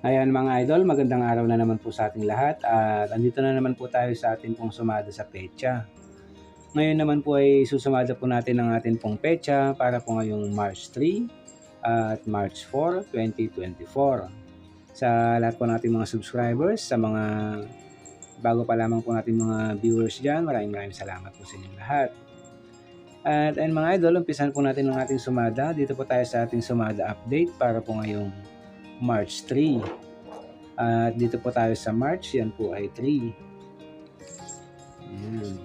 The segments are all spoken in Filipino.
Ayan mga idol, magandang araw na naman po sa ating lahat at andito na naman po tayo sa ating pong sumada sa pecha. Ngayon naman po ay susumada po natin ang ating pong pecha para po ngayong March 3 at March 4, 2024. Sa lahat po nating mga subscribers, sa mga bago pa lamang po nating mga viewers dyan, maraming maraming salamat po sa inyong lahat. At ayun mga idol, umpisan po natin ang ating sumada. Dito po tayo sa ating sumada update para po ngayong March 3. At dito po tayo sa March, yan po ay 3. Ayan.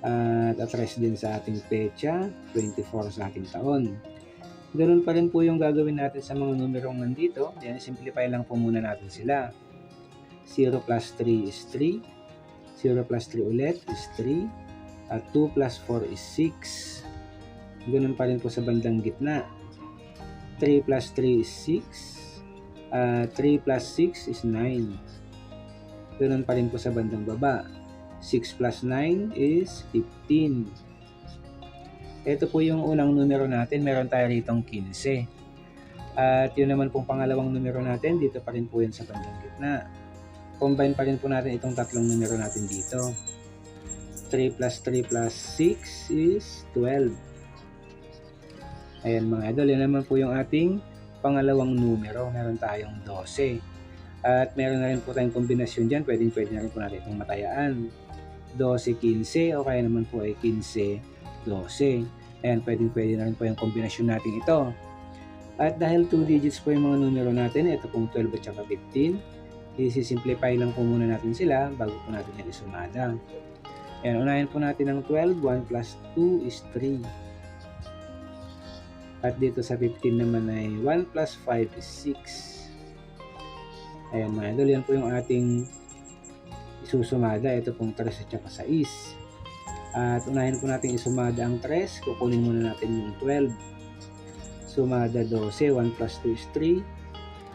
At address din sa ating pecha, 24 sa ating taon. Ganun pa rin po yung gagawin natin sa mga numerong nandito. Yan, simplify lang po muna natin sila. 0 plus 3 is 3. 0 plus 3 ulit is 3. At 2 plus 4 is 6. Ganun pa rin po sa bandang gitna. 3 plus 3 is 6 uh, 3 plus 6 is 9. Ganun pa rin po sa bandang baba. 6 plus 9 is 15. Ito po yung unang numero natin. Meron tayo ritong 15. At yun naman pong pangalawang numero natin. Dito pa rin po yun sa bandang gitna. Combine pa rin po natin itong tatlong numero natin dito. 3 plus 3 plus 6 is 12. Ayan mga idol, yan naman po yung ating pangalawang numero, meron tayong 12. At meron na rin po tayong kombinasyon dyan, pwedeng pwede na rin po natin itong matayaan. 12-15 o kaya naman po ay 15-12. Ayan, pwedeng pwede na rin po yung kombinasyon natin ito. At dahil 2 digits po yung mga numero natin, ito pong 12 at saka 15, isi-simplify lang po muna natin sila bago po natin yan isumada. Ayan, unahin po natin ang 12, 1 plus 2 is 3. At dito sa 15 naman ay 1 plus 5 is 6. Ayan mga idol, yan po yung ating isusumada. Ito pong 3 at saka 6. At unahin po natin isumada ang 3. Kukunin muna natin yung 12. Sumada 12. 1 plus 2 is 3.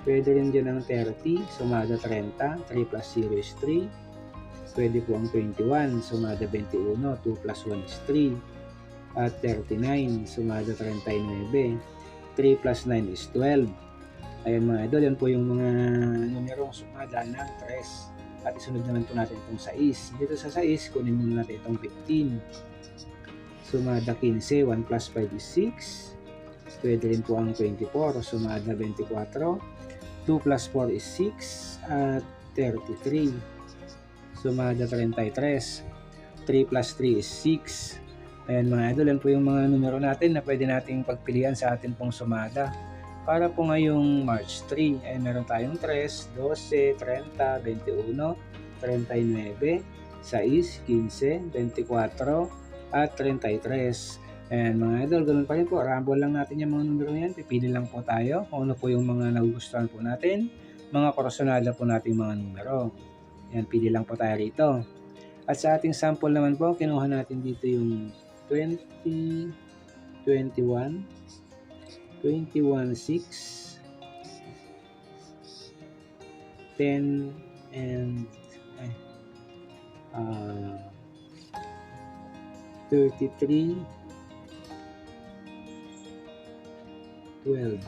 Pwede rin dyan ang 30. Sumada 30. 3 plus 0 is 3. Pwede po ang 21. Sumada 21. 2 plus 1 is 3 at 39. Sumada 39. 3 plus 9 is 12. Ayan mga idol, yan po yung mga numerong sumada ng 3. At isunod naman po natin itong 6. Dito sa 6, kunin muna natin itong 15. Sumada 15, 1 plus 5 is 6. Pwede rin po ang 24. Sumada 24. 2 plus 4 is 6. At 33. Sumada 33. 3 plus 3 is 6. Ayan mga idol, yan po yung mga numero natin na pwede nating pagpilian sa atin pong sumada. Para po ngayong March 3, ay meron tayong 3, 12, 30, 21, 39, 6, 15, 24, at 33. Ayan mga idol, ganun pa rin po. Rumble lang natin yung mga numero yan. Pipili lang po tayo kung ano po yung mga nagugustuhan po natin. Mga korosonada po nating mga numero. Ayan, pili lang po tayo rito. At sa ating sample naman po, kinuha natin dito yung 20, 21, 21, 6, 10, and uh, 33, 12,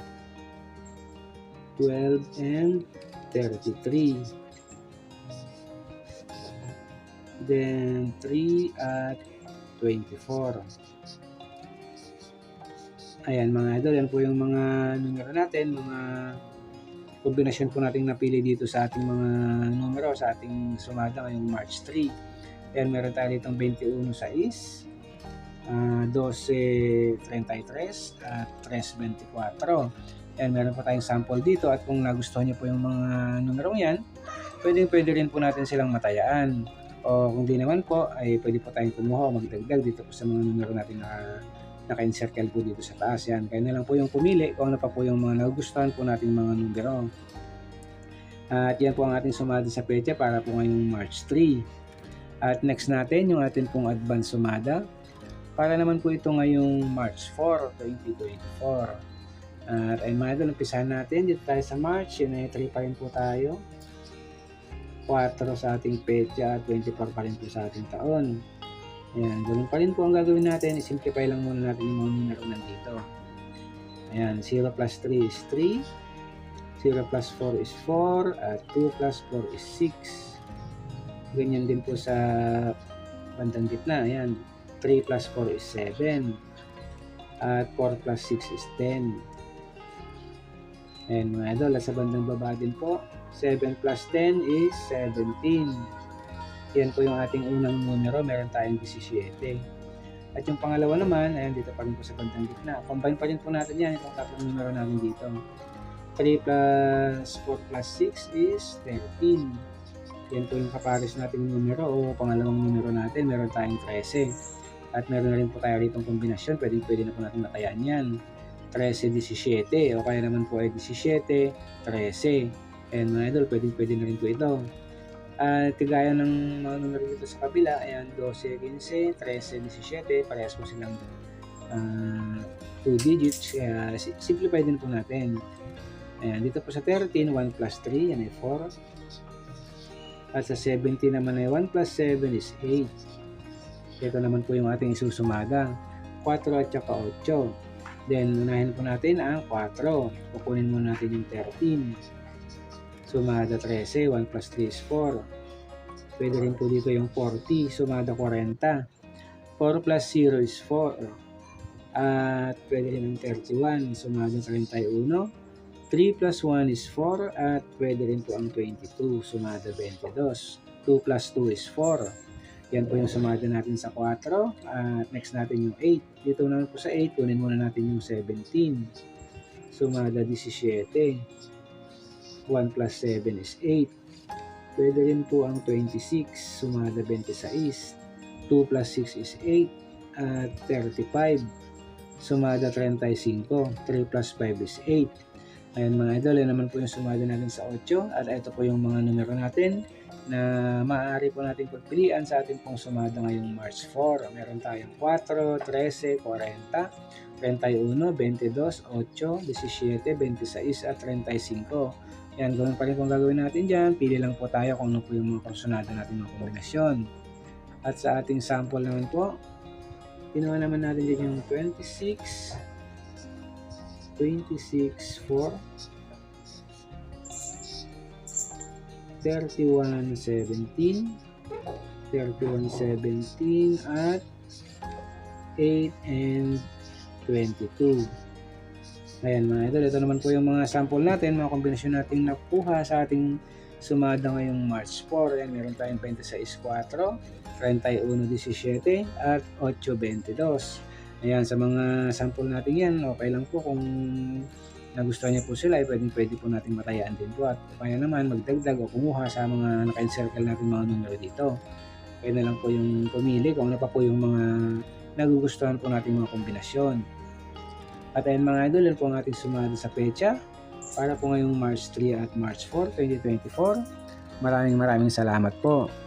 12 and 33. Then 3 at 24. Ayan mga idol, yan po yung mga numero natin, mga kombinasyon po natin napili dito sa ating mga numero, sa ating sumada ngayong March 3. Ayan, meron tayo ditong 21 6, uh, 12 33 at 3 24. Ayan, meron po tayong sample dito at kung nagustuhan niyo po yung mga numerong yan, pwedeng pwede rin po natin silang matayaan. O kung di naman po, ay pwede po tayong kumuha o magdagdag dito po sa mga numero natin na naka-encircle po dito sa taas. Yan. Kaya na lang po yung pumili kung ano pa po yung mga nagustuhan po nating mga numero. At yan po ang ating sumada sa petya para po ngayong March 3. At next natin yung ating pong advance sumada para naman po ito ngayong March 4, 2024. At ay mga idol, natin dito tayo sa March. Yun ay 3 pa rin po tayo. 4 sa ating petsa at 24 pa rin po sa ating taon. Ayan, ganun pa rin po ang gagawin natin. I-simplify lang muna natin yung mga numero nandito. Ayan, 0 plus 3 is 3. 0 plus 4 is 4 at 2 plus 4 is 6. Ganyan din po sa bandang gitna. Ayan. 3 plus 4 is 7. At 4 plus 6 is 10. Ayan mga idol. Sa bandang baba din po, 7 plus 10 is 17. Yan po yung ating unang numero. Meron tayong 17. At yung pangalawa naman, ayan dito pa rin po sa bandang gitna. Combine pa rin po natin yan. Itong tatlong numero namin dito. 3 plus 4 plus 6 is 13. Yan po yung kapares nating numero o pangalawang numero natin. Meron tayong 13. At meron na rin po tayo rito kombinasyon. Pwede, pwede na po natin matayaan yan. 13, 17. O kaya naman po ay 17, 13. And mga idol, pwede, pwede na rin po ito. At kagaya ng mga numero dito sa kabila, ayan, 12, 15, 13, 17. Parehas po silang 2 digits. Kaya si- simplify din po natin. Ayan, dito po sa 13, 1 plus 3, yan ay 4. At sa 17 naman ay 1 plus 7 is 8. Ito naman po yung ating isusumada. 4 at saka 8. Then, unahin po natin ang 4. Kukunin muna natin yung 13. Sumada 13, 1 plus 3 is 4. Pwede rin po dito yung 40, sumada 40. 4 plus 0 is 4. At pwede rin yung 31, sumada 31. 3 plus 1 is 4 at pwede rin po ang 22, sumada 22. 2 plus 2 is 4. Yan po yung sumada natin sa 4. At next natin yung 8. Dito naman po sa 8, kunin muna natin yung 17. Sumada 17. 1 plus 7 is 8. Pwede rin po ang 26, sumada 26. 2 plus 6 is 8. At 35, sumada 35. 3 plus 5 is 8. Ayan mga idol, yan naman po yung sumada natin sa 8. At ito po yung mga numero natin na maaari po natin pagpilian sa ating pong sumada ngayong March 4. Meron tayong 4, 13, 40, 31, 22, 8, 17, 26 at 35. Yan, gawin pa rin kung gagawin natin dyan. Pili lang po tayo kung ano po yung mga konsonada natin mga kombinasyon. At sa ating sample naman po, ginawa naman natin dyan yung 26, 26, 4, 31, 17, 31, 17, at 8 and 22. Ayan mga idol, ito naman po yung mga sample natin, mga kombinasyon nating nakuha sa ating sumada ngayong March 4. Ayan, meron tayong 26, 4, 31, 17, at 8, 22. Ayan, sa mga sample natin yan, okay lang po kung nagustuhan niyo po sila, eh, pwedeng pwede po natin matayaan din po. At kaya naman magdagdag o kumuha sa mga naka-encircle natin mga numero dito. Kaya na lang po yung pumili kung ano pa po yung mga nagugustuhan po natin mga kombinasyon. At ayun mga idol, yun po ang ating sumada sa pecha para po ngayong March 3 at March 4, 2024. Maraming maraming salamat po.